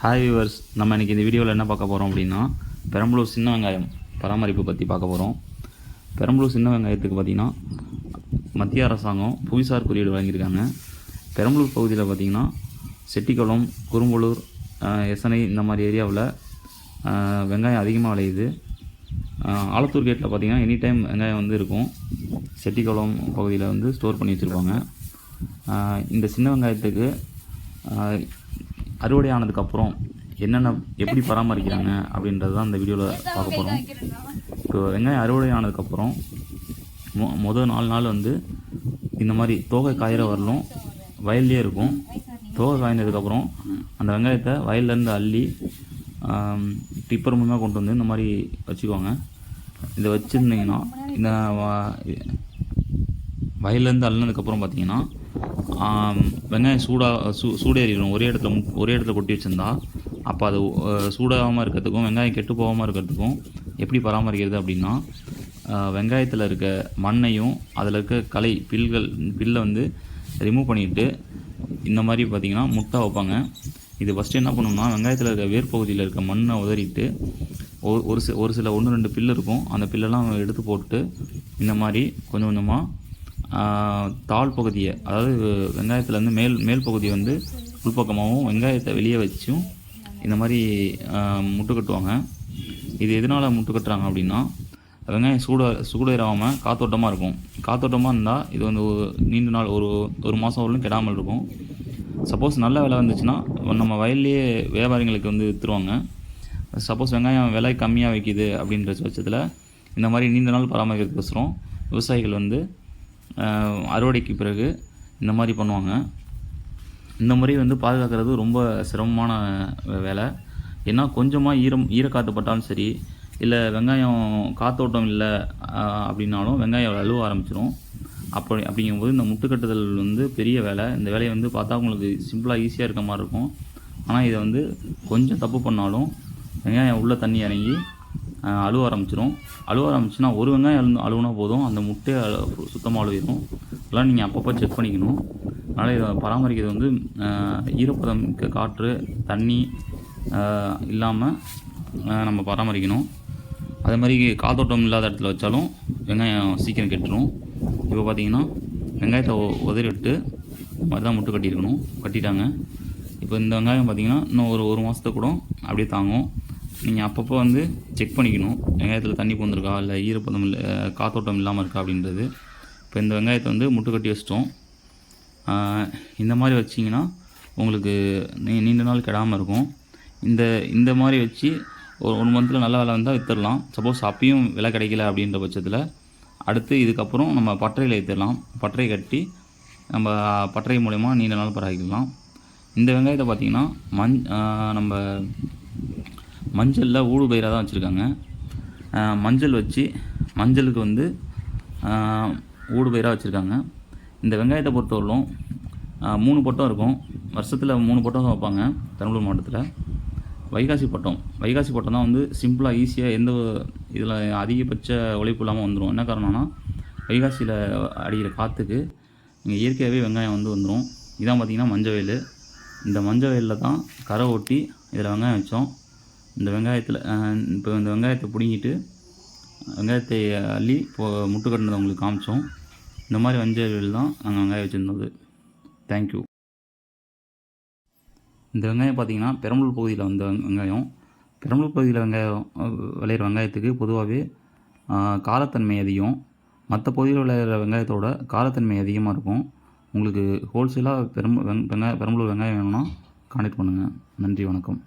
Hi viewers நம்ம இன்றைக்கி இந்த வீடியோவில் என்ன பார்க்க போகிறோம் அப்படின்னா பெரம்பலூர் சின்ன வெங்காயம் பராமரிப்பு பற்றி பார்க்க போகிறோம் பெரம்பலூர் சின்ன வெங்காயத்துக்கு பார்த்திங்கன்னா மத்திய அரசாங்கம் புவிசார் குறியீடு வழங்கியிருக்காங்க. பெரம்பலூர் பகுதியில் பார்த்திங்கன்னா செட்டிக்குளம் குறும்பலூர் எசனை இந்த மாதிரி ஏரியாவில் வெங்காயம் அதிகமாக விளையுது. ஆலத்தூர் கேட்டில் பார்த்திங்கன்னா எனி டைம் வெங்காயம் வந்து இருக்கும். செட்டிக்குளம் பகுதியில் வந்து ஸ்டோர் பண்ணி வச்சுருப்பாங்க. இந்த சின்ன வெங்காயத்துக்கு அறுவடை ஆனதுக்கப்புறம் என்னென்ன எப்படி பராமரிக்கிறாங்க அப்படின்றது தான் இந்த வீடியோவில் பார்க்க போகிறோம் இப்போ வெங்காயம் அறுவடை ஆனதுக்கப்புறம் மொ முதல் நாலு நாள் வந்து இந்த மாதிரி தோகை காயிற வரலும் வயல்லே இருக்கும். தோகை காய்ந்ததுக்கப்புறம் அந்த வெங்காயத்தை வயல்லேருந்து அள்ளி டிப்பர் மூலமாக கொண்டு வந்து இந்த மாதிரி வச்சுக்குவாங்க. இதை வச்சுருந்தீங்கன்னா இந்த வயல்லேருந்து அள்ளினதுக்கப்புறம் பார்த்தீங்கன்னா வெங்காயம் சூடாக சூ சூடேறிடும் ஒரே இடத்துல ஒரே இடத்துல கொட்டி வச்சுருந்தா அப்போ அது சூடாகாமல் இருக்கிறதுக்கும் வெங்காயம் கெட்டு போகாமல் இருக்கிறதுக்கும் எப்படி பராமரிக்கிறது அப்படின்னா வெங்காயத்தில் இருக்க மண்ணையும் அதில் இருக்க களை பில்கள் பில்லை வந்து ரிமூவ் பண்ணிவிட்டு இந்த மாதிரி பார்த்தீங்கன்னா முட்டை வைப்பாங்க. இது ஃபஸ்ட்டு என்ன பண்ணணும்னா வெங்காயத்தில் இருக்க வேர் பகுதியில் இருக்க மண்ணை உதறிட்டு ஒரு ஒரு ஒரு சில ஒன்று ரெண்டு பில்லு இருக்கும். அந்த பில்லெல்லாம் எடுத்து போட்டு இந்த மாதிரி கொஞ்சம் கொஞ்சமாக தாழ் பகுதியை அதாவது வெங்காயத்துலேருந்து மேல் மேல் பகுதியை வந்து உள்பக்கமாகவும் வெங்காயத்தை வெளியே வச்சும் இந்த மாதிரி முட்டு கட்டுவாங்க. இது எதனால் முட்டு கட்டுறாங்க அப்படின்னா வெங்காயம் சூட சூடேறாமல் காத்தோட்டமாக இருக்கும். காத்தோட்டமாக இருந்தால் இது வந்து நீண்ட நாள் ஒரு ஒரு மாதம் வரலும் கெடாமல் இருக்கும். சப்போஸ் நல்ல விலை வந்துச்சுன்னா நம்ம வயல்லையே வியாபாரிங்களுக்கு வந்து விற்றுருவாங்க சப்போஸ் வெங்காயம் விலை கம்மியாக வைக்கிது அப்படின்ற பட்சத்தில் இந்த மாதிரி நீண்ட நாள் பராமரிக்கிறதுக்கோசரம் விவசாயிகள் வந்து அறுவடைக்கு பிறகு இந்த மாதிரி பண்ணுவாங்க. இந்த முறை வந்து பாதுகாக்கிறது ரொம்ப சிரமமான வே- வேலை. ஏன்னா கொஞ்சமாக ஈரம் ஈரக்காற்று பட்டாலும் சரி இல்லை வெங்காயம் காத்தோட்டம் இல்லை அப்படின்னாலும் வெங்காயம் அழுவ ஆரம்பிச்சிடும் அப்படி அப்படிங்கும்போது இந்த முட்டுக்கட்டுதல் வந்து பெரிய வேலை. இந்த வேலையை வந்து பார்த்தா உங்களுக்கு சிம்பிளாக ஈஸியாக இருக்க மாதிரி இருக்கும். ஆனால் இதை வந்து கொஞ்சம் தப்பு பண்ணாலும் வெங்காயம் உள்ளே தண்ணி இறங்கி அழுவ ஆரம்பிச்சிடும் அழுவ ஆரம்பிச்சுன்னா ஒரு வெங்காயம் அழு அழுவுனா போதும். அந்த முட்டையை சுத்தமாக அழுவிடும் அதெல்லாம் நீங்கள் அப்பப்போ செக் பண்ணிக்கணும். அதனால் இதை பராமரிக்கிறது வந்து ஈரப்பதம் மிக்க காற்று தண்ணி இல்லாமல் நம்ம பராமரிக்கணும். அதே மாதிரி காத்தோட்டம் இல்லாத இடத்துல வச்சாலும் வெங்காயம் சீக்கிரம் கெட்டுரும். இப்போ பார்த்தீங்கன்னா வெங்காயத்தை உ- உதறி விட்டு இந்த மாதிரி தான் முட்டு கட்டியிருக்கணும். கட்டிட்டாங்க. இப்போ இந்த வெங்காயம் பார்த்தீங்கன்னா இன்னும் ஒரு ஒரு மாதத்துக்கு கூட அப்படியே தாங்கும். நீங்கள் அப்பப்போ வந்து செக் பண்ணிக்கணும். வெங்காயத்தில் தண்ணி போந்திருக்கா இல்லை ஈரப்பதம் இல்லை காத்தோட்டம் இல்லாமல் இருக்கா அப்படின்றது. இப்போ இந்த வெங்காயத்தை வந்து முட்டு கட்டி வச்சிட்டோம். இந்த மாதிரி வச்சிங்கன்னா உங்களுக்கு நீ- நீண்ட நாள் கெடாமல் இருக்கும். இந்த இந்த மாதிரி வச்சு ஒரு ஒன் மந்தில் நல்ல விலை வந்தால் விற்றுடலாம் சப்போஸ் அப்பயும் விலை கிடைக்கல அப்படின்ற பட்சத்தில் அடுத்து இதுக்கப்புறம் நம்ம பட்டறையில் ஏற்றிடலாம் பட்டறை கட்டி நம்ம பட்டறை மூலயமா நீண்ட நாள் பராமரிக்கலாம் இந்த வெங்காயத்தை பார்த்திங்கன்னா மண் நம்ம மஞ்சளில் ஊடு பயிராக தான் வச்சுருக்காங்க. மஞ்சள் வச்சு மஞ்சளுக்கு வந்து ஊடு பயிராக வச்சுருக்காங்க. இந்த வெங்காயத்தை பொறுத்தவரையிலும் மூணு பட்டம் இருக்கும். வருஷத்தில் மூணு பட்டம் வைப்பாங்க பெரம்பலூர் மாவட்டத்தில். வைகாசி பட்டம். வைகாசி பட்டம் தான் வந்து சிம்பிளாக ஈஸியாக எந்த இதில் அதிகபட்ச உழைப்பு இல்லாமல் வந்துடும் என்ன காரணம்னா வைகாசியில் அடிக்கிற காற்றுக்கு இங்கே இயற்கையாகவே வெங்காயம் வந்து வந்துடும் இதான் பார்த்திங்கன்னா மஞ்சள் வயல். இந்த மஞ்சள் வயலில் தான் கரை ஓட்டி இதில் வெங்காயம் வச்சோம். இந்த வெங்காயத்தில் இப்போ இந்த வெங்காயத்தை பிடுங்கிட்டு வெங்காயத்தை அள்ளி இப்போ முட்டு கட்டினதை உங்களுக்கு காமிச்சோம். இந்த மாதிரி வஞ்சல் தான் நாங்கள் வெங்காயம் வச்சுருந்தது. தேங்க்யூ இந்த வெங்காயம் பார்த்திங்கன்னா பெரம்பலூர் பகுதியில் வந்த வெங்காயம். பெரம்பலூர் பகுதியில் வெங்காயம் விளையிற வெங்காயத்துக்கு பொதுவாகவே காரத்தன்மை அதிகம். மற்ற பகுதியில் விளையிற வெங்காயத்தோட காரத்தன்மை அதிகமாக இருக்கும். உங்களுக்கு ஹோல்சேலாக பெரும்பு வெங் வெங்காய பெரம்பலூர் வெங்காயம் வேணும்னா கான்டாக்ட் பண்ணுங்கள் நன்றி வணக்கம்.